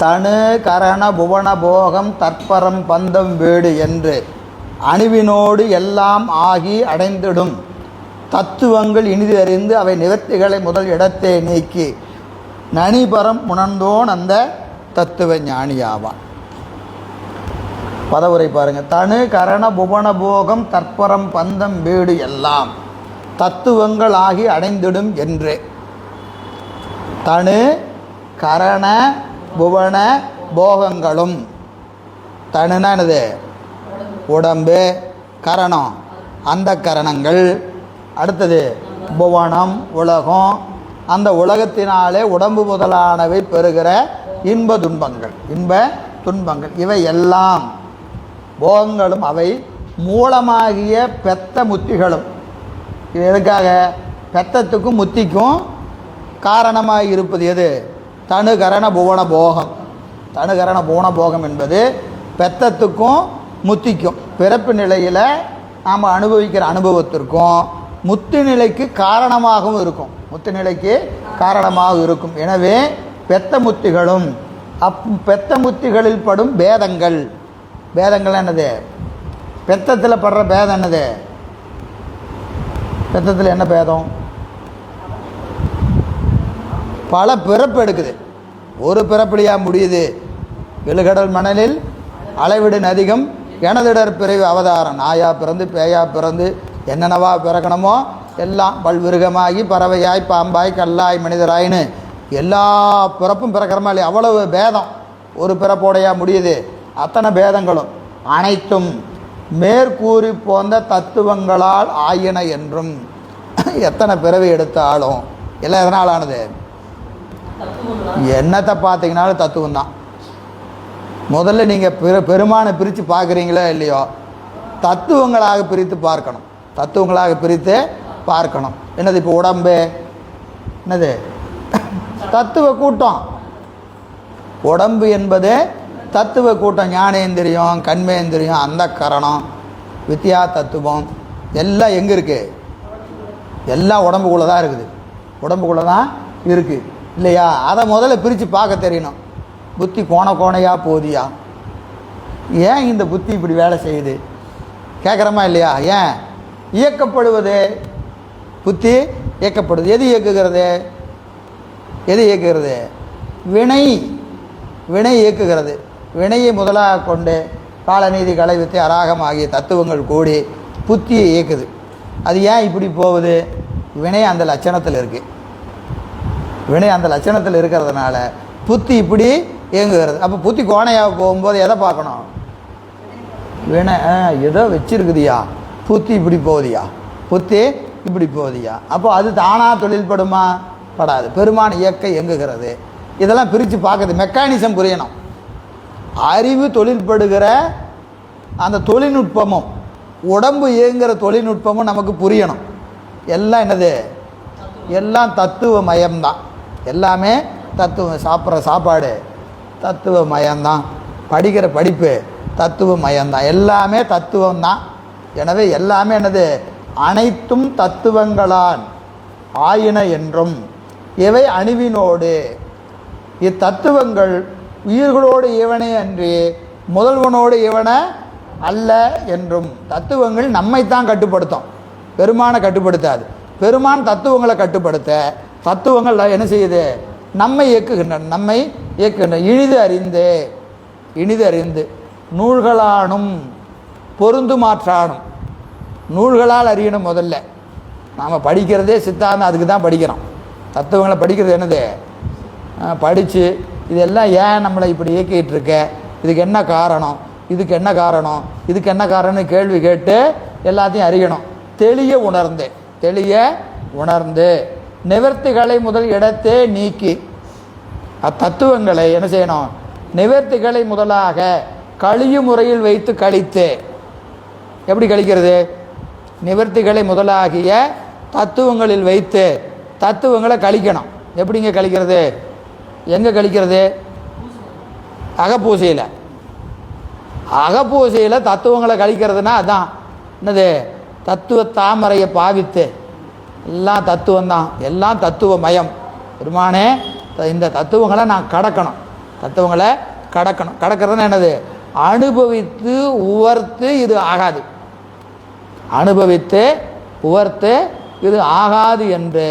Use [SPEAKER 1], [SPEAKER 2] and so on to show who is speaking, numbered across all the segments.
[SPEAKER 1] தனு கரண புவன போகம் தற்பரம் பந்தம் வீடு என்று அணுவினோடு எல்லாம் ஆகி அடைந்திடும். தத்துவங்கள் இனிது அறிந்து அவை நிவர்த்திகளை முதல் இடத்தை நீக்கி நனிபரம் உணர்ந்தோன் அந்த தத்துவ ஞானியாவான். பதவுரை பாருங்கள் தனு கரண புவன போகம் தற்பரம் பந்தம் வீடு எல்லாம் தத்துவங்கள் ஆகி அடைந்திடும் என்று. தனு கரண புவன போகங்களும். தனுனா என்னது? உடம்பு கரணம். அந்த கரணங்கள். அடுத்தது புவனம் உலகம். அந்த உலகத்தினாலே உடம்பு முதலானவை பெறுகிற இன்ப துன்பங்கள். இன்ப துன்பங்கள். இவை எல்லாம் போகங்களும் அவை மூலமாகிய பெத்த முத்திகளும். இது எதுக்காக? பெத்தத்துக்கும் முத்திக்கும் காரணமாக இருப்பது எது? தனுகரண புவன போகம். தனுகரண புவன போகம் என்பது பெத்தத்துக்கும் முத்திக்கும். பிறப்பு நிலையில் நாம் அனுபவிக்கிற அனுபவத்திற்கும் முத்து நிலைக்கு காரணமாகவும் இருக்கும். முத்து நிலைக்கு காரணமாக இருக்கும். எனவே பெத்த முத்திகளும் அப் பெத்த முத்திகளில் படும் பேதங்கள். பேதங்கள் என்னது? பெத்தத்தில் படுற பேதம் என்னது? பெத்தத்தில் என்ன பேதம்? பல பிறப்பு எடுக்குது. ஒரு பிறப்பிலையாக முடியுது? விழுகடல் மணலில் அளவிடு அதிகம் எனதிடர் பிறவி அவதாரம். நாயா பிறந்து பேயா பிறந்து என்னென்னவா பிறக்கணுமோ எல்லாம் பல்விருகமாகி பறவையாய் பாம்பாய் கல்லாய் மனிதராயின்னு எல்லா பிறப்பும் பிறக்கிறமா இல்லையா? அவ்வளவு பேதம். ஒரு பிறப்போடையா முடியுது? அத்தனை பேதங்களும். அனைத்தும் மேற்கூறி போந்த தத்துவங்களால் ஆயின என்றும். எத்தனை பிறவி எடுத்தாலும் எல்லாம் எதனால் ஆனது? என்னத்தை பார்த்தீங்கனாலும் தத்துவம் தான் முதல்ல நீங்கள் பெரு பெருமானை பிரித்து பார்க்குறீங்களோ இல்லையோ தத்துவங்களாக பிரித்து பார்க்கணும். தத்துவங்களாக பிரித்து பார்க்கணும். என்னது இப்போ உடம்பு? என்னது? தத்துவ கூட்டம். உடம்பு என்பது தத்துவ கூட்டம். ஞானேந்திரியம் கண்மேந்திரியம் அந்த கரணம் வித்யா தத்துவம். எல்லாம் எங்கே இருக்குது எல்லாம் உடம்புக்குள்ளே தான் இருக்குது. உடம்புக்குள்ளே தான் இருக்குது இல்லையா? அதை முதல்ல பிரித்து பார்க்க தெரியணும். புத்தி கோண கோணையா போதியா? ஏன் இந்த புத்தி இப்படி வேலை செய்யுது? கேட்குறோமா இல்லையா? ஏன்? இயக்கப்படுவது புத்தி இயக்கப்படுது. எது இயக்குகிறது? எது இயக்குகிறது? வினை. வினை இயக்குகிறது. வினையை முதலாக கொண்டு காலநீதி கலைவித்தை அராகம் ஆகிய தத்துவங்கள் கூடி புத்தியை இயக்குது. அது ஏன் இப்படி போகுது? வினை அந்த லட்சணத்தில் இருக்குது வினை அந்த லட்சணத்தில் இருக்கிறதுனால புத்தி இப்படி இயங்குகிறது. அப்போ புத்தி கோணையாக போகும்போது எதை பார்க்கணும்? வினை ஆ, ஏதோ வச்சிருக்குதியா. புத்தி இப்படி போகுதியா. புத்தி இப்படி போகுதியா. அப்போ அது தானாக தொழில்படுமா? படாது. பெருமான் இயக்க இயங்குகிறது. இதெல்லாம் பிரித்து பார்க்குது. மெக்கானிசம் புரியணும். அறிவு தொழில்படுகிற அந்த தொழில்நுட்பமும் உடம்பு இயங்குகிற தொழில்நுட்பமும் நமக்கு புரியணும். எல்லாம் என்னது? எல்லாம் தத்துவ மயம்தான் எல்லாமே தத்துவம் சாப்பிட்ற சாப்பாடு. தத்துவ மயம்தான் படிக்கிற படிப்பு தத்துவ மயம்தான் எல்லாமே தத்துவம் தான் எனவே எல்லாமே என்னது? அனைத்தும் தத்துவங்களான். ஆயின என்றும் இவை அணுவினோடு. இத்தத்துவங்கள் உயிர்களோடு இவனே அன்றி முதல்வனோடு இவன அல்ல என்றும். தத்துவங்கள் நம்மைத்தான் கட்டுப்படுத்தும். பெருமானை கட்டுப்படுத்தாது. பெருமான் தத்துவங்களை கட்டுப்படுத்த தத்துவங்கள் என்ன செய்யுது? நம்மை இயக்குகின்றன நம்மை இயக்குகின்றன. இனிது அறிந்து இனிது அறிந்து நூல்களானும் பொருந்துமாற்றானும் நூல்களால் அறியணும் முதல்ல. நாம் படிக்கிறதே சித்தாந்தம் அதுக்கு தான் படிக்கிறோம். தத்துவங்களை படிக்கிறது என்னது? படித்து இதெல்லாம் ஏன் நம்மளை இப்படி இயக்கிட்டு இருக்க இதுக்கு என்ன காரணம்? இதுக்கு என்ன காரணம்? இதுக்கு என்ன காரணம்னு கேள்வி கேட்டு எல்லாத்தையும் அறியணும். தெளிய உணர்ந்து தெளிய உணர்ந்து. நிவர்த்திகளை முதல் இடத்தே நீக்கி. அத்தத்துவங்களை என்ன செய்யணும்? நிவர்த்திகளை முதலாக கழியும் முறையில் வைத்து கழித்து. எப்படி கழிக்கிறது? நிவர்த்திகளை முதலாகிய தத்துவங்களில் வைத்து தத்துவங்களை கழிக்கணும். எப்படிங்க கழிக்கிறது? எங்கே கழிக்கிறது? அகப்பூசையில். அகப்பூசையில் தத்துவங்களை கழிக்கிறதுனா அதான். என்னது? தத்துவ தாமரையை பாவித்து எல்லாம் தத்துவம் தான் எல்லாம் தத்துவ மயம் பெருமானே இந்த தத்துவங்களை நான் கடக்கணும். தத்துவங்களை கடக்கணும். கடக்கிறதுனா என்னது? அனுபவித்து உவர்த்து இது ஆகாது. அனுபவித்து உவர்த்து இது ஆகாது என்று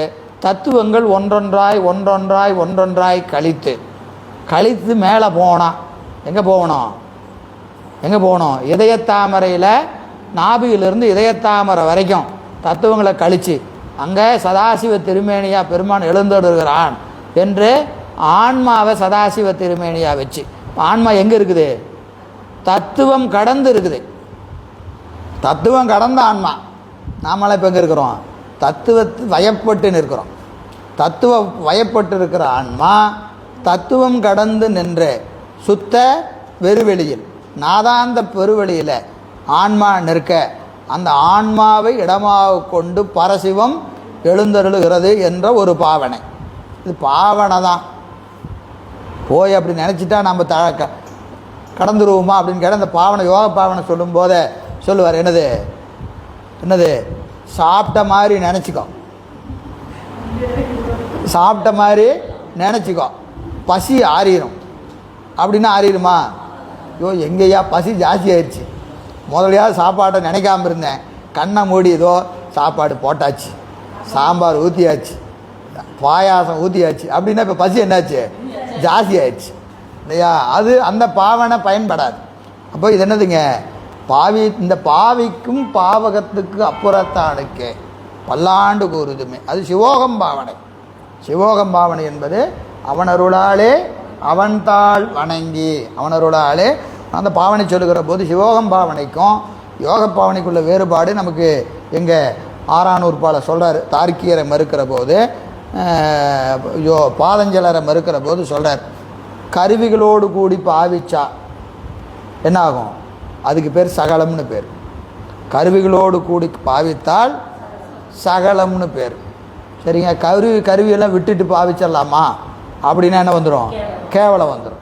[SPEAKER 1] தத்துவங்கள் ஒன்றொன்றாய் ஒன்றொன்றாய் ஒன்றொன்றாய் கழித்து கழித்து மேலே போனான் எங்கே போகணும்? எங்கே போகணும்? இதயத்தாமரையில் நாபியிலிருந்து இதயத்தாமரை வரைக்கும் தத்துவங்களை கழித்து அங்கே சதாசிவ திருமேனியா பெருமான் எழுந்தொடுகிறான் என்று ஆன்மாவை சதாசிவ திருமேனியா வச்சு. ஆன்மா எங்கே இருக்குது? தத்துவம் கடந்து இருக்குது. தத்துவம் கடந்த ஆன்மா. நாமெல்லாம் இப்போ எங்கே இருக்கிறோம்? தத்துவத்து வயப்பட்டு நிற்கிறோம். தத்துவ வயப்பட்டு இருக்கிற ஆன்மா தத்துவம் கடந்து நின்று சுத்த வெறுவெளியில் நாதாந்த பெருவெளியில் ஆன்மா நிற்க அந்த ஆன்மாவை இடமாக கொண்டு பரசிவம் எழுந்தருளுகிறது என்ற ஒரு பாவனை. இது பாவனை தான் போய் அப்படி நினச்சிட்டா நம்ம த கடந்துருவோமா அப்படின்னு கேட்டால் அந்த பாவனை யோக பாவனை சொல்லும்போதே சொல்லுவார் என்னது? என்னது? சாப்பிட்ட மாதிரி நினச்சிக்கோ. சாப்பிட்ட மாதிரி நினச்சிக்கோ. பசி ஆறிடும் அப்படின்னா ஆறிடுமா ஐயோ எங்கேயா பசி ஜாஸ்தி ஆயிடுச்சு முதலையாவது சாப்பாட்டை நினைக்காம இருந்தேன். கண்ணை மூடி ஏதோ சாப்பாடு போட்டாச்சு. சாம்பார் ஊற்றியாச்சு பாயாசம் ஊற்றியாச்சு அப்படின்னா இப்போ பசி என்னாச்சு? ஜாஸ்தி ஆயிடுச்சு. இல்லையா? அது அந்த பாவனை பயன்படாது. அப்போ இது என்னதுங்க? பாவி இந்த பாவிக்கும் பாவகத்துக்கு அப்புறத்தானுக்கே பல்லாண்டு கூறுதுமே. அது சிவோகம் பாவனை. சிவோகம் பாவனை என்பது அவனருளாலே அவன்தாள் வணங்கி அவனருளாலே அந்த பாவனை சொல்லுகிற போது சிவோகம் பாவனைக்கும் யோக பாவனைக்குள்ள வேறுபாடு நமக்கு எங்கே ஆறானூர்பால சொல்கிறார் தார்க்கியரை மறுக்கிற போது யோ பாதஞ்சலரை மறுக்கிற போது சொல்கிறார் கருவிகளோடு கூடி பாவிச்சா என்ன ஆகும் அதுக்கு பேர் சகலம்னு பேர். கருவிகளோடு கூடி பாவித்தால் சகலம்னு பேர். சரிங்க? கருவி கருவியெல்லாம் விட்டுட்டு பாவிச்சிடலாமா? அப்படின்னா என்ன வந்துடும் கேவலம். வந்துடும்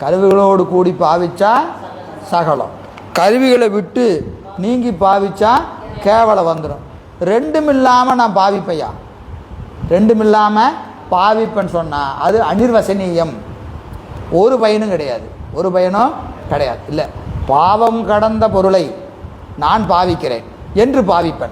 [SPEAKER 1] கருவிகளோடு கூடி பாவிச்சா சகலம். கருவிகளை விட்டு நீங்கி பாவிச்சா கேவலம் வந்துடும் ரெண்டும் இல்லாமல் நான் பாவிப்பையா? ரெண்டும் இல்லாமல் பாவிப்பேன்னு சொன்னால் அது அனிர்வசனீயம். ஒரு பயனும் கிடையாது. ஒரு பயனும் கிடையாது. இல்லை பாவம் கடந்த பொருளை நான் பாவிக்கிறேன் என்று பாவிப்பன்.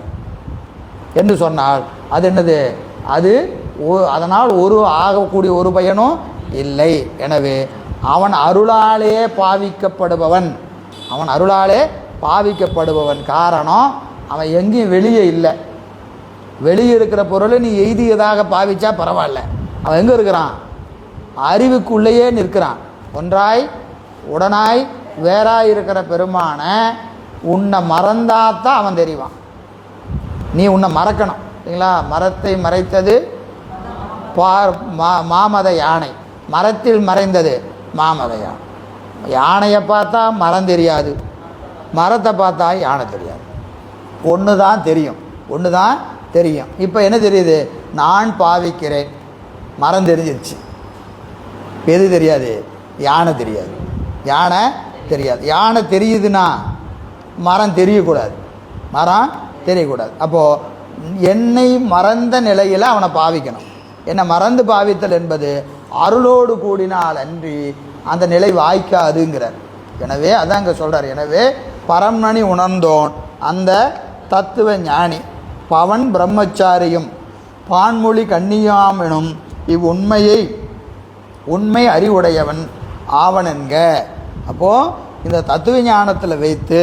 [SPEAKER 1] என்று சொன்னால் அது என்னது? அது ஒ- அதனால் ஒரு ஆகக்கூடிய ஒரு பயனும் இல்லை. எனவே அவன் அருளாலே பாவிக்கப்படுபவன். அவன் அருளாலே பாவிக்கப்படுபவன். காரணம் அவன் எங்கேயும் வெளியே இல்லை. வெளியே இருக்கிற பொருளை நீ எய்தியதாக பாவிச்சா பரவாயில்ல. அவன் எங்கே இருக்கிறான்? அறிவுக்குள்ளேயே நிற்கிறான். ஒன்றாய் உடனாய் வேறாய் இருக்கிற பெருமானை உன்னை மறந்தாத்தான் அவன் தெரிவான். நீ உன்னை மறக்கணும். சரிங்களா? மரத்தை மறைத்தது பா மா மாமத யானை. மரத்தில் மறைந்தது. மாமலையா யானையை பார்த்தா மரம் தெரியாது. மரத்தை பார்த்தா யானை தெரியாது. ஒன்று தான் தெரியும். ஒன்று தான் தெரியும். இப்போ என்ன தெரியுது? நான் பாவிக்கிறேன். மரம் தெரிஞ்சிருச்சு. எது தெரியாது? யானை தெரியாது. யானை தெரியாது. யானை தெரியுதுன்னா மரம் தெரியக்கூடாது. மரம் தெரியக்கூடாது. அப்போது என்னை மறந்த நிலையில் அவனை பாவிக்கணும். என்னை மறந்து பாவித்தல் என்பது அருளோடு கூடினால் அன்றி அந்த நிலை வாய்க்காதுங்கிறார். எனவே அதான் இங்கே சொல்கிறார் எனவே பரம்மணி உணர்ந்தோன் அந்த தத்துவ ஞானி பவன் பிரம்மச்சாரியும் பான்மொழி கன்னியாம் எனும் இவ்வுண்மையை உண்மை அறிவுடையவன் ஆவனென்க அப்போது இந்த தத்துவ ஞானத்தில் வைத்து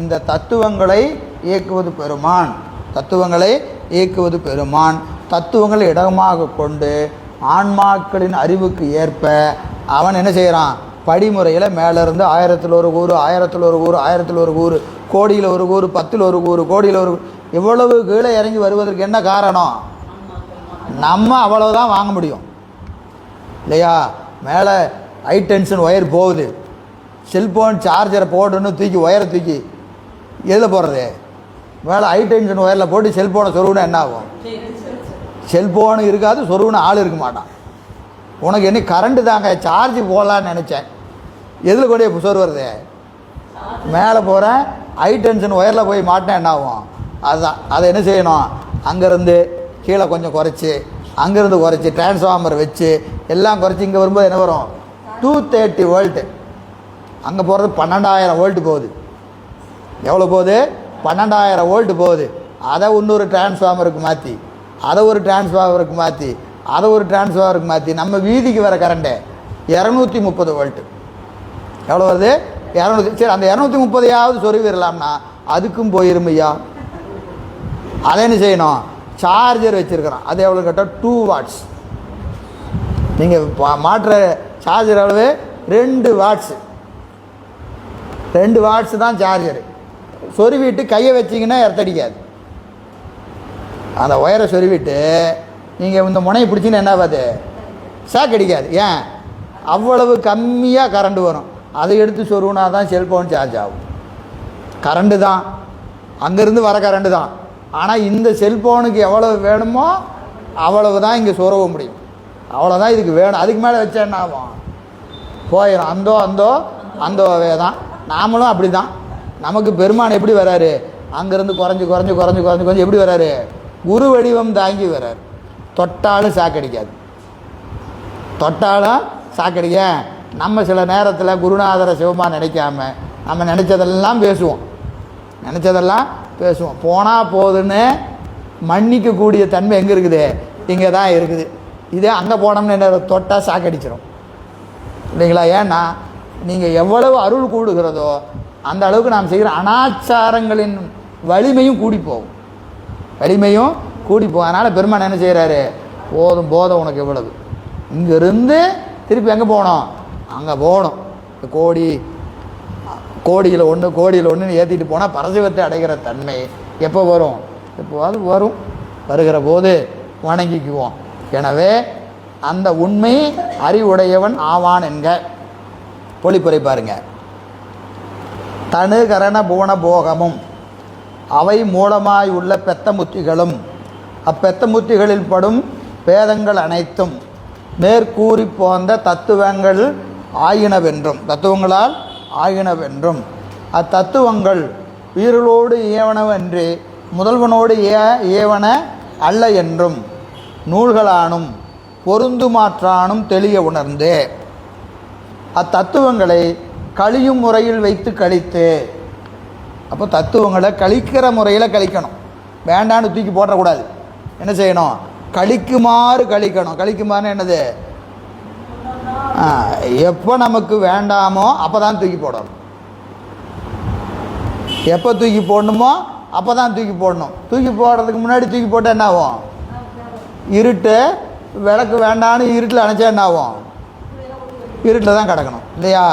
[SPEAKER 1] இந்த தத்துவங்களை இயக்குவது பெருமான். தத்துவங்களை இயக்குவது பெருமான். தத்துவங்களை இடமாக கொண்டு ஆன்மாக்களின் அறிவுக்கு ஏற்ப அவன் என்ன செய்கிறான் படிமுறையில் மேலேருந்து ஆயிரத்தில் ஒரு கூறு ஆயிரத்தில் ஒரு கூறு ஆயிரத்தில் ஒரு கூறு கோடியில் ஒரு கூறு பத்தில் ஒரு கூறு கோடியில் ஒரு இவ்வளவு கீழே இறங்கி வருவதற்கு என்ன காரணம்? நம்ம அவ்வளோதான் வாங்க முடியும். இல்லையா? மேலே ஹை டென்ஷன் ஒயர் போகுது. செல்ஃபோன் சார்ஜரை போடுன்னு தூக்கி ஒயரை தூக்கி எதில் போடுறது? மேலே ஹை டென்ஷன் ஒயரில் போட்டு செல்ஃபோனை சொருகுனா என்ன ஆகும்? செல்ஃபோனு இருக்காது சொருவுன்னு ஆள் இருக்க மாட்டான். உனக்கு என்ன கரண்ட்டு தாங்க சார்ஜ் போடலான்னு நினச்சேன். எதில் கூட இப்போ சொரு வருது மேலே போகிறேன் ஹை டென்ஷன் ஒயரில் போய் மாட்டினா என்ன ஆகும்? அதுதான். அதை என்ன செய்யணும்? அங்கேருந்து கீழே கொஞ்சம் குறைச்சி அங்கேருந்து குறைச்சி டிரான்ஸ்ஃபார்மர் வச்சு எல்லாம் குறைச்சி இங்கே வரும்போது என்ன வரும்? டூ தேர்ட்டி வோல்ட்டு அங்கே போகிறது பன்னெண்டாயிரம் வோல்ட் போகுது. எவ்வளோ போகுது? பன்னெண்டாயிரம் வோல்ட்டு போகுது. அதை இன்னொரு டிரான்ஸ்ஃபார்மருக்கு மாற்றி அதை ஒரு டிரான்ஸ்ஃபார்மருக்கு மாற்றி அதை ஒரு டிரான்ஸ்ஃபார்மருக்கு மாற்றி நம்ம வீதிக்கு வர கரண்ட்டு இரநூத்தி முப்பது வோல்ட்டு எவ்வளோ வருது? இரநூத்தி சரி அந்த இரநூத்தி முப்பதையாவது சொருவிடலாம்னா அதுக்கும் போயிரும் ஐயா. அதை என்ன செய்யணும்? சார்ஜர் வச்சுருக்கிறோம். அது எவ்வளோ கேட்டால் டூ வாட்ஸ் நீங்கள் மாட்டுற சார்ஜர் அளவு ரெண்டு வாட்ஸு ரெண்டு வாட்ஸ் தான் சார்ஜரு சொருவிட்டு கையை வச்சிங்கன்னா எர்த்தடிக்காது அந்த ஒயரை சொருவிட்டு நீங்கள் இந்த முனையை பிடிச்சின்னு என்ன பார்த்து? ஷாக் அடிக்காது. ஏன்? அவ்வளவு கம்மியாக கரண்ட் வரும். அதை எடுத்து சொருவினா தான் செல்ஃபோன் சார்ஜ் ஆகும். கரண்டு தான். அங்கேருந்து வர கரண்டு தான். ஆனால் இந்த செல்ஃபோனுக்கு எவ்வளவு வேணுமோ அவ்வளவு தான் இங்கே சொருவ முடியும். அவ்வளோதான் இதுக்கு வேணும். அதுக்கு மேலே வச்சா என்ன ஆகும்? போயிடும் அந்தோ அந்தோ அந்தோவே தான். நாமளும் அப்படி தான் நமக்கு பெருமான் எப்படி வராரு? அங்கேருந்து குறைஞ்சு குறைஞ்சி குறைஞ்சி குறைஞ்சி குறைஞ்சி எப்படி வராரு? குரு வடிவம் தாங்கி வர்றார் தொட்டாலும் சாக்கடிக்காது. தொட்டாலும் சாக்கடிக்க. நம்ம சில நேரத்தில் குருநாதரை சிவமாக நினைக்காம நம்ம நினச்சதெல்லாம் பேசுவோம். நினச்சதெல்லாம் பேசுவோம். போனால் போதுன்னு மன்னிக்கக்கூடிய தன்மை எங்கே இருக்குது? இங்கே தான் இருக்குது. இதே அங்கே போனோம்னு என்ன தொட்டால் சாக்கடிச்சிடும் இல்லைங்களா? ஏன்னா நீங்கள் எவ்வளவு அருள் கூடுகிறதோ அந்த அளவுக்கு நாம் செய்கிற அனாச்சாரங்களின் வலிமையும் கூடி போகும். வலிமையும் கூடி போ அதனால் பெருமான் என்ன செய்கிறாரு போதும் போதும் உனக்கு எவ்வளவு இங்கேருந்து திருப்பி எங்கே போகணும்? அங்கே போகணும். கோடி கோடியில் ஒன்று கோடியில் ஒன்றுன்னு ஏற்றிட்டு போனால் பரசிவத்தை அடைகிற தன்மை எப்போ வரும்? எப்போவாது வரும். வருகிற போது வணங்கிக்குவோம். எனவே அந்த உண்மை அறிவுடையவன் ஆவான் என்க. பொழிப்புரை பாருங்க. தனு கரண புவன போகமும் அவை மூலமாய் உள்ள பெத்த முத்திகளும் அப்பெத்த முத்திகளில் படும் பேதங்கள் அனைத்தும் மேற்கூறி போந்த தத்துவங்கள் ஆயினவென்றும். தத்துவங்களால் ஆயினவென்றும். அத்தத்துவங்கள் உயிர்களோடு ஏவனவென்று முதல்வனோடு ஏ ஏவன அல்ல என்றும் நூல்களானும் பொருந்துமாற்றானும் தெளிய உணர்ந்து. அத்தத்துவங்களை கழியும் முறையில் வைத்து கழித்து. அப்போ தத்துவங்களை கழிக்கிற முறையில் கழிக்கணும். வேண்டான்னு தூக்கி போடக்கூடாது. என்ன செய்யணும்? கழிக்குமாறு கழிக்கணும். கழிக்குமாறுன்னு என்னது? ஆ, எப்போ நமக்கு வேண்டாமோ அப்போ தான் தூக்கி போடணும். எப்போ தூக்கி போடணுமோ அப்போ தான் தூக்கி போடணும். தூக்கி போடுறதுக்கு முன்னாடி தூக்கி போட்டால் என்ன ஆகும்? இருட்டு விளக்கு வேண்டான்னு இருட்டில் அணைச்சா என்ன ஆகும்? இருட்டில் தான் கிடக்கணும். இல்லையா?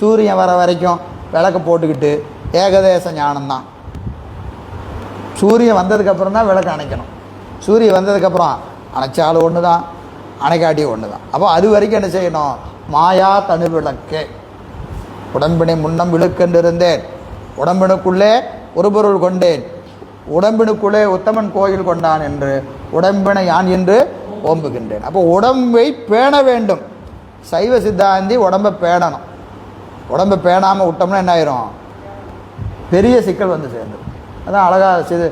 [SPEAKER 1] சூரியன் வர வரைக்கும் விளக்கு போட்டுக்கிட்டு ஏகதேச ஞானம்தான். சூரியன் வந்ததுக்கப்புறம் தான் விளக்கு அணைக்கணும். சூரியன் வந்ததுக்கப்புறம் அணைச்சாலும் ஒன்று தான் அணைக்காட்டியும் ஒன்று தான் அப்போ அது வரைக்கும் என்ன செய்யணும்? மாயா தனு விளக்கு. உடம்பினை முன்னம் விழுக்கென்றிருந்தேன். உடம்பினுக்குள்ளே ஒரு பொருள் கொண்டேன். உடம்பினுக்குள்ளே உத்தமன் கோயில் கொண்டான் என்று உடம்பினை யான் என்று ஓம்புகின்றேன். அப்போ உடம்பை பேண வேண்டும். சைவ சித்தாந்தி உடம்பை பேணணும். உடம்பை பேணாமல் விட்டோம்னா என்ன ஆயிரும்? பெரிய சிக்கல் வந்து சேர்ந்தது. அதான் அழகாக சிது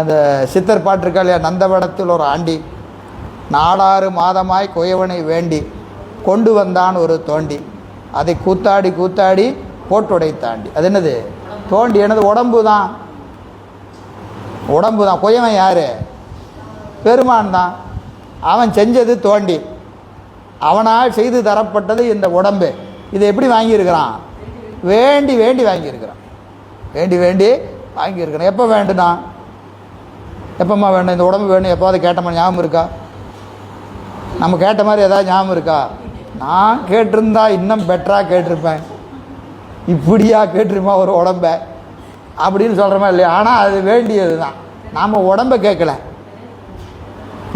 [SPEAKER 1] அந்த சித்தர் பாட்டு இருக்கா இல்லையா நந்தவடத்தில் ஒரு ஆண்டி நாடாறு மாதமாய் குயவனை வேண்டி கொண்டு வந்தான் ஒரு தோண்டி. அதை கூத்தாடி கூத்தாடி போட்டுடைத்தாண்டி அது என்னது? தோண்டி எனது உடம்பு தான் உடம்பு தான் குயவன் யார்? பெருமான் தான். அவன் செஞ்சது தோண்டி. அவனால் செய்து தரப்பட்டது இந்த உடம்பு. இதை எப்படி வாங்கியிருக்கிறான்? வேண்டி வேண்டி வாங்கியிருக்கிறான். வேண்டி வேண்டி வாங்கியிருக்கணும். எப்போ வேண்டுனா எப்போம்மா வேணும்? இந்த உடம்பு வேணும்? எப்போது கேட்ட மாதிரி ஞாபகம் இருக்கா? நம்ம கேட்ட மாதிரி ஏதாவது ஞாபகம் இருக்கா? நான் கேட்டிருந்தா இன்னும் பெட்டராக கேட்டிருப்பேன். இப்படியா கேட்டிருமா ஒரு உடம்ப? அப்படின்னு சொல்கிறோமா இல்லையா? ஆனால் அது வேண்டியது தான் நாம் உடம்பை கேட்கல.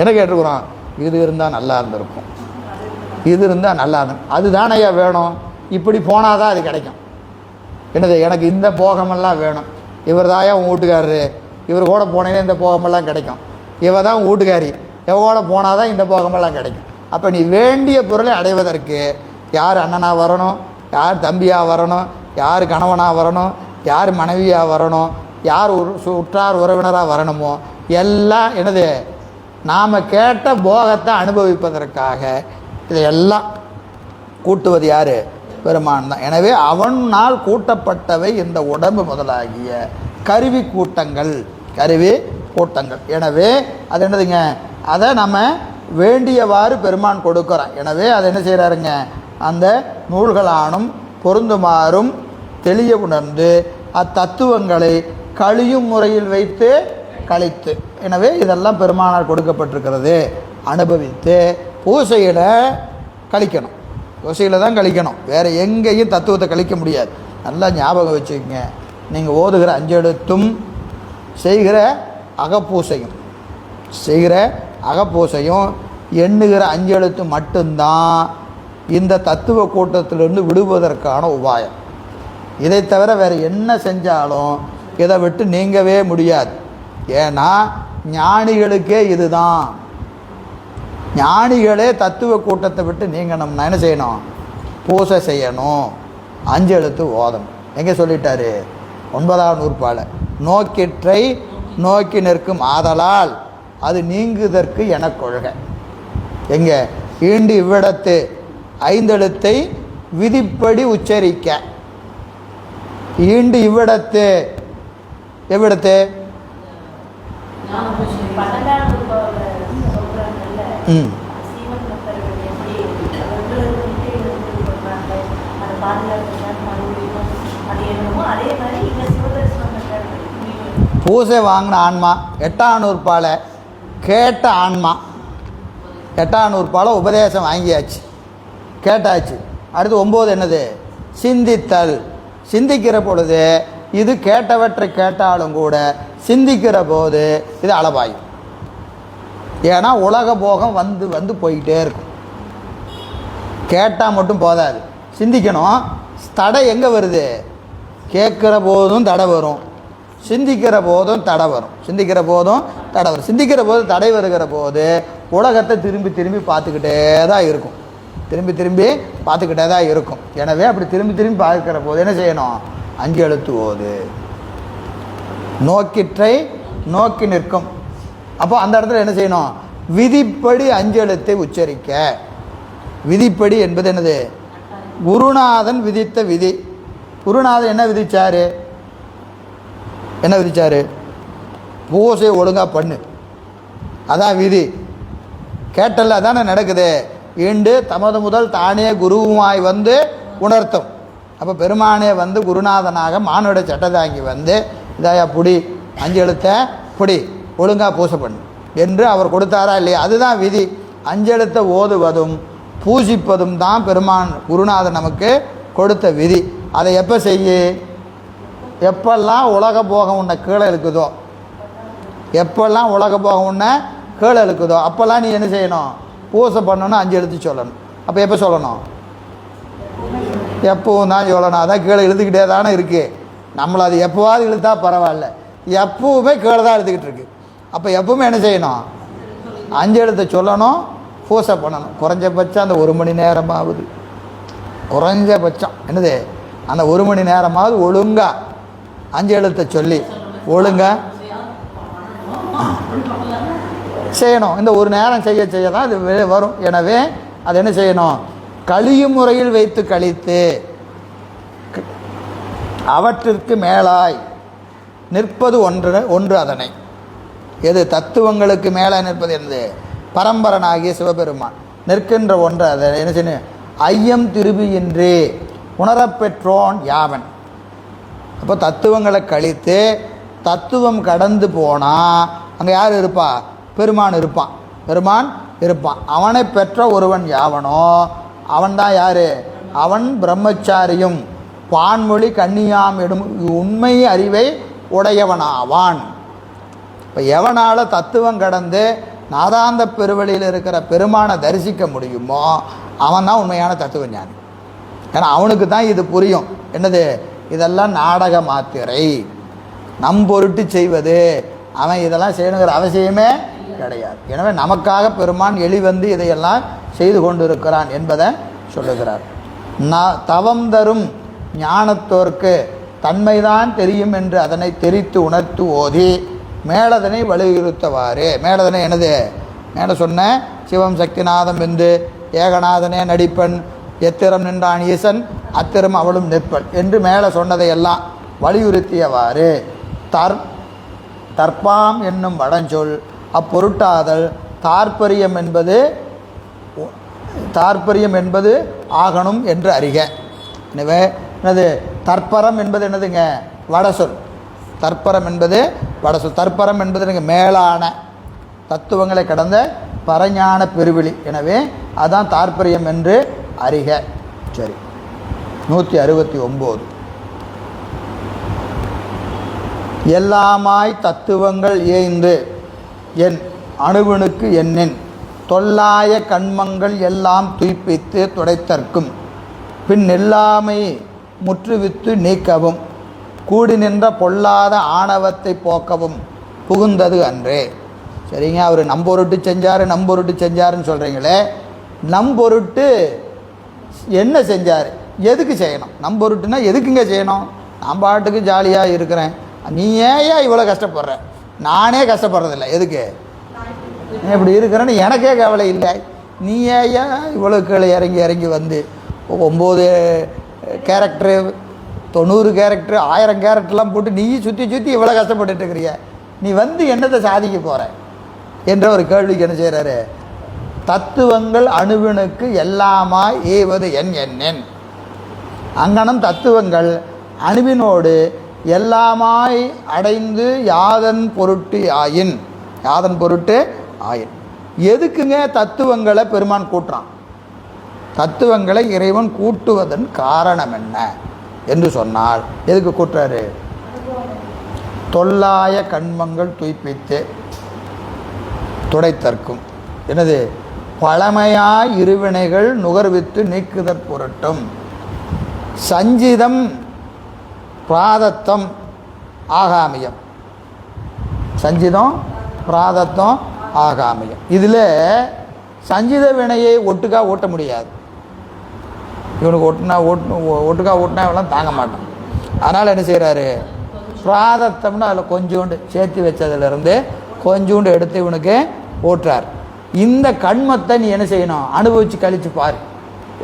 [SPEAKER 1] என்ன கேட்டிருக்குறோம்? இது இருந்தால் நல்லா இருந்திருக்கும். இது இருந்தால் நல்லா இருந்தது அதுதானையா வேணும்? இப்படி போனால் தான் அது கிடைக்கும். என்னது எனக்கு இந்த போகமெல்லாம் வேணும். இவர் தாயா உன் வீட்டுக்காரரு? இவர் கூட போனீங்கன்னா இந்த போகமெல்லாம் கிடைக்கும். இவ தான் உன் வீட்டுக்காரி. இவ கூட போனால் தான் இந்த போகமெல்லாம் கிடைக்கும். அப்போ நீ வேண்டிய பொருளை அடைவதற்கு யார் அண்ணனாக வரணும் யார் தம்பியாக வரணும் யார் கணவனாக வரணும் யார் மனைவியாக வரணும் யார் உற்றார் உறவினராக வரணுமோ எல்லாம் என்னது நாம் கேட்ட போகத்தை அனுபவிப்பதற்காக இதையெல்லாம் கூட்டுவது யார்? பெருமான் தான் எனவே அவனால் கூட்டப்பட்டவை இந்த உடம்பு முதலாகிய கருவி கூட்டங்கள் கருவி கூட்டங்கள். எனவே அது என்னதுங்க? அதை நம்ம வேண்டியவாறு பெருமான் கொடுக்குறான். எனவே அதை என்ன செய்கிறாருங்க அந்த நூல்களானும் பொருந்துமாறும் தெளிய உணர்ந்து அத்தத்துவங்களை கழியும் முறையில் வைத்து கழித்து. எனவே இதெல்லாம் பெருமானால் கொடுக்கப்பட்டிருக்கிறது. அனுபவித்து பூசையில் கழிக்கணும். யோசையில் தான் கழிக்கணும். வேறு எங்கேயும் தத்துவத்தை கழிக்க முடியாது. நல்லா ஞாபகம் வச்சுக்கோங்க. நீங்கள் ஓதுகிற அஞ்செழுத்தும் செய்கிற அகப்பூசையும் செய்கிற அகப்பூசையும் எண்ணுகிற அஞ்செழுத்து மட்டும்தான் இந்த தத்துவ கூட்டத்திலிருந்து விடுவதற்கான உபாயம். இதை தவிர வேறு என்ன செஞ்சாலும் இதை விட்டு நீங்கவே முடியாது. ஏன்னா ஞானிகளுக்கே இதுதான். ஞானிகளே தத்துவ கூட்டத்தை விட்டு நீங்கணும்னா என்ன செய்யணும்? பூசை செய்யணும். அஞ்சு எழுத்து ஓதணும் எங்கே சொல்லிட்டாரு? ஒன்பதாம் நூற்பால். நோக்கிற்றை நோக்கி நிற்கும் ஆதலால் அது நீங்குதற்கு என கொள்கை. எங்கே? ஈண்டு இவ்விடத்து ஐந்தெழுத்தை விதிப்படி உச்சரிக்க. ஈண்டு இவ்விடத்து எவ்விடத்து? பூசை வாங்கின ஆன்மா எட்டாம் கேட்ட ஆன்மா. எட்டாம் உபதேசம் வாங்கியாச்சு. கேட்டாச்சு. அடுத்து ஒம்பது என்னது? சிந்தித்தல். சிந்திக்கிற பொழுது இது கேட்டவற்றை கேட்டாலும் கூட சிந்திக்கிற போது இது அளவாயும் ஏன்னா உலக போகம் வந்து வந்து போய்கிட்டே இருக்கும். கேட்டால் மட்டும் போதாது. சிந்திக்கணும். தடை எங்கே வருது? கேட்குற போதும் தடை வரும். சிந்திக்கிற போதும் தடை வரும். சிந்திக்கிற போதும் தடை வரும். சிந்திக்கிற போது தடை வருகிற போது உலகத்தை திரும்பி திரும்பி பார்த்துக்கிட்டே தான் இருக்கும். திரும்பி திரும்பி பார்த்துக்கிட்டே தான் இருக்கும். எனவே அப்படி திரும்பி திரும்பி பார்க்குற போது என்ன செய்யணும்? அஞ்சு எழுத்து ஓது. நோக்கிற்றை நோக்கி நிற்கும். அப்போ அந்த இடத்துல என்ன செய்யணும்? விதிப்படி அஞ்செழுத்தை உச்சரிக்க. விதிப்படி என்பது என்னது? குருநாதன் விதித்த விதி. குருநாதன் என்ன விதித்தார் என்ன விதிச்சாரு? பூசை ஒழுங்காக பண்ணு. அதான் விதி. கேட்டல்ல தானே நடக்குது? இன்று தமது முதல் தானே குருவுமாய் வந்து உணர்த்தும். அப்போ பெருமானே வந்து குருநாதனாக மானுட சட்டதாங்கி வந்து இதாயா புடி அஞ்சு எழுத்த புடி. ஒழுங்காக பூசை பண்ணு என்று அவர் கொடுத்தாரா இல்லையா? அதுதான் விதி. அஞ்செழுத்த ஓதுவதும் பூசிப்பதும் தான் பெருமான் குருநாதன் நமக்கு கொடுத்த விதி. அதை எப்போ செய்ய? எப்பெல்லாம் உலக போகம் உன்னை கீழே இருக்குதோ எப்பெல்லாம் உலக போகம் உன்னை கீழே இருக்குதோ அப்போல்லாம் நீ என்ன செய்யணும்? பூசை பண்ணணும்னு அஞ்சு எழுத்து சொல்லணும். அப்போ எப்போ சொல்லணும்? எப்பவும் தான் சொல்லணும். அதான் கீழே இழுத்துக்கிட்டே தானே இருக்குது நம்மளை அது எப்போவாவது இழுத்தா பரவாயில்ல. எப்பவுமே கீழே தான் இழுத்துக்கிட்டு இருக்குது அப்போ எப்பவுமே என்ன செய்யணும்? அஞ்சு எழுத்தை சொல்லணும் பூசை பண்ணணும். குறைஞ்சபட்சம் அந்த ஒரு மணி நேரமாவது. குறைஞ்சபட்சம். என்னது? அந்த ஒரு மணி நேரமாவது ஒழுங்கா அஞ்சு எழுத்தை சொல்லி ஒழுங்கா செய்யணும். இந்த ஒரு நேரம் செய்ய செய்ய தான் இது வரும். எனவே அது என்ன செய்யணும்? கழியும் முறையில் வைத்து கழித்து அவற்றிற்கு மேலாய் நிற்பது ஒன்று ஒன்று அதனை. எது தத்துவங்களுக்கு மேலே நிற்பது என்னது பரம்பரனாகிய சிவபெருமான். நிற்கின்ற ஒன்று அதை. என்ன செய்யணும் ஐயம் திருபியின்றி உணரப்பெற்றோன் யாவன்? அப்போ தத்துவங்களை கழித்து தத்துவம் கடந்து போனால் அங்கே யார் இருப்பா? பெருமான் இருப்பான். பெருமான் இருப்பான். அவனை பெற்ற ஒருவன் யாவனோ அவன்தான் யார்? அவன் பிரம்மச்சாரியும். பான்மொழி கண்ணியாம் இடும் உண்மை அறிவை உடையவனாவான். இப்போ எவனால் தத்துவம் கடந்து நாதாந்த பெருவழியில் இருக்கிற பெருமானை தரிசிக்க முடியுமோ அவன் தான் உண்மையான தத்துவ ஞானி ஏன்னா அவனுக்கு தான் இது புரியும். என்னது? இதெல்லாம் நாடக மாத்திரை. நம் பொருட்டு செய்வது. அவன் இதெல்லாம் செய்யணுங்கிற அவசியமே கிடையாது. எனவே நமக்காக பெருமான் எளிவந்து இதையெல்லாம் செய்து கொண்டிருக்கிறான் என்பதை சொல்லுகிறார். நான் தவம் தரும் ஞானத்தோர்க்கு தன்மைதான் தெரியும் என்று அதனை தெரித்து உணர்த்து ஓதி மேலதனை வலியுறுத்தவாறு. மேலதனை என்னது? மேலே சொன்ன சிவம் சக்திநாதம் வெந்து ஏகநாதனே நடிப்பன் எத்திரம் நின்றான் ஈசன் அத்திரம் அவளும் நிற்பன் என்று மேலே சொன்னதையெல்லாம் வலியுறுத்தியவாறு. தர் தற்பாம் என்னும் வடஞ்சொல் அப்பொருட்டாதல் தாற்பரியம் என்பது தாற்பரியம் என்பது ஆகணும் என்று அறிக. எனவே என்னது? தற்பரம் என்பது என்னதுங்க? வடசொல். தற்பரம் என்பது வடசொல். தற்பரம் என்பது எனக்கு மேலான தத்துவங்களை கடந்த பரஞான பெருவிழி. எனவே அதான் தாற்பயம் என்று அறிக. சரி. நூற்றி அறுபத்தி ஒம்பது. எல்லாமாய் தத்துவங்கள் ஏய்ந்து என் அணுவனுக்கு என்னின் தொல்லாய கண்மங்கள் எல்லாம் துய்ப்பித்து துடைத்தற்கும். பின் எல்லாமை முற்றுவித்து நீக்கவும். கூடி நின்ற பொல்லாத ஆணவத்தை போக்கவும் புகுந்தது அன்றே. சரிங்க? அவர் நம்பொருட்டு செஞ்சார் நம்பொருட்டு செஞ்சாருன்னு சொல்கிறீங்களே நம்பொருட்டு என்ன செஞ்சார்? எதுக்கு செய்யணும்? நம்பொருட்டுனா எதுக்குங்க செய்யணும்? நான் பாட்டுக்கு ஜாலியாக இருக்கிறேன். நீ ஏன் இவ்வளோ கஷ்டப்படுற? நானே கஷ்டப்படுறதில்ல. எதுக்கு? இப்படி இருக்கிறேன்னு எனக்கே கவலை இல்லை. நீ ஏன் இவ்வளோ கீழே இறங்கி இறங்கி வந்து ஒம்பது கேரக்டரு தொண்ணூறு கேரக்டர் ஆயிரம் கேரக்டர்லாம் போட்டு நீ சுற்றி சுற்றி இவ்வளோ கஷ்டப்பட்டுட்டு இருக்கிறிய. நீ வந்து என்னத்தை சாதிக்க போகிற என்ற ஒரு கேள்விக்கு என்ன செய்கிறாரு தத்துவங்கள் அணுவினுக்கு எல்லாமாய் ஏவது என் எண்ணென். அங்கனம் தத்துவங்கள் அணுவினோடு எல்லாமாய் அடைந்து யாதன் பொருட்டு ஆயின். யாதன் பொருட்டு ஆயின். எதுக்குங்க தத்துவங்களை பெருமான் கூட்டுறான்? தத்துவங்களை இறைவன் கூட்டுவதன் காரணம் என்ன? என்று சொன்னால் எதுக்கு கூட்டுறாரு தொல்லாய கண்மங்கள் துய்ப்பித்து துடைத்தற்கும். என்னது? பழமையாய் இருவினைகள் நுகர்வித்து நீக்குதற் பொருட்டும். சஞ்சிதம் பிராதத்தம் ஆகாமியம். சஞ்சிதம் பிராதத்தம் ஆகாமியம். இதில் சஞ்சித வினையை ஒட்டுக்கா ஓட்ட முடியாது. இவனுக்கு ஒட்டுனா ஓட்டு ஒட்டுக்கா ஓட்டினா இவெல்லாம் தாங்க மாட்டான். அதனால் என்ன செய்கிறாரு பிராதத்தம்னு அதில் கொஞ்சோண்டு சேர்த்து வச்சதுலேருந்து கொஞ்சோண்டு எடுத்து இவனுக்கு ஓட்டுறார். இந்த கண்மத்தை நீ என்ன செய்யணும்? அனுபவித்து கழித்து பார்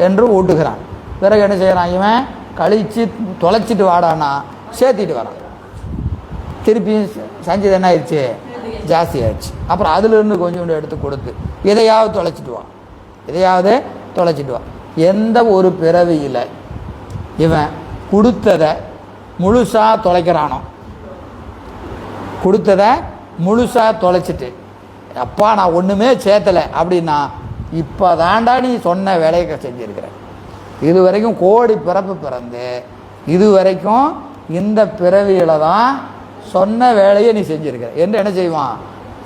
[SPEAKER 1] என்று ஓட்டுகிறான். பிறகு என்ன செய்கிறான் இவன்? கழித்து தொலைச்சிட்டு வாடானா சேர்த்திட்டு வரான். திருப்பியும் சஞ்சது என்ன ஆயிடுச்சு? ஜாஸ்தி ஆயிடுச்சு. அப்புறம் அதிலிருந்து கொஞ்சோண்டு எடுத்து கொடுத்து இதையாவது தொலைச்சிட்டு வா. இதையாவது தொலைச்சிட்டு வா. எந்த ஒரு பிறவியில் இவன் கொடுத்ததை முழுசாக தொலைக்கிறானோ. கொடுத்ததை முழுசாக தொலைச்சிட்டு அப்பா நான் ஒன்றுமே சேர்த்தலை. அப்படின்னா இப்போ தாண்டா நீ சொன்ன வேலையை செஞ்சுருக்கிற. இது வரைக்கும் கோடி பிறப்பு பிறந்து இது வரைக்கும் இந்த பிறவியில் தான் சொன்ன வேலையை நீ செஞ்சுருக்கிற. என்று என்ன செய்வான்?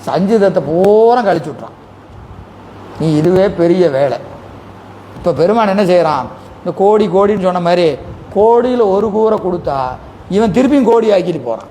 [SPEAKER 1] சஞ்சிதத்தை பூரா கழிச்சு விட்றான் நீ இதுவே பெரிய வேலை. இப்போ பெருமான் என்ன செய்கிறான் இந்த கோடி கோடின்னு சொன்ன மாதிரி கோடியில் ஒரு கூரை கொடுத்தா இவன் திருப்பியும் கோடி ஆக்கிட்டு போகிறான்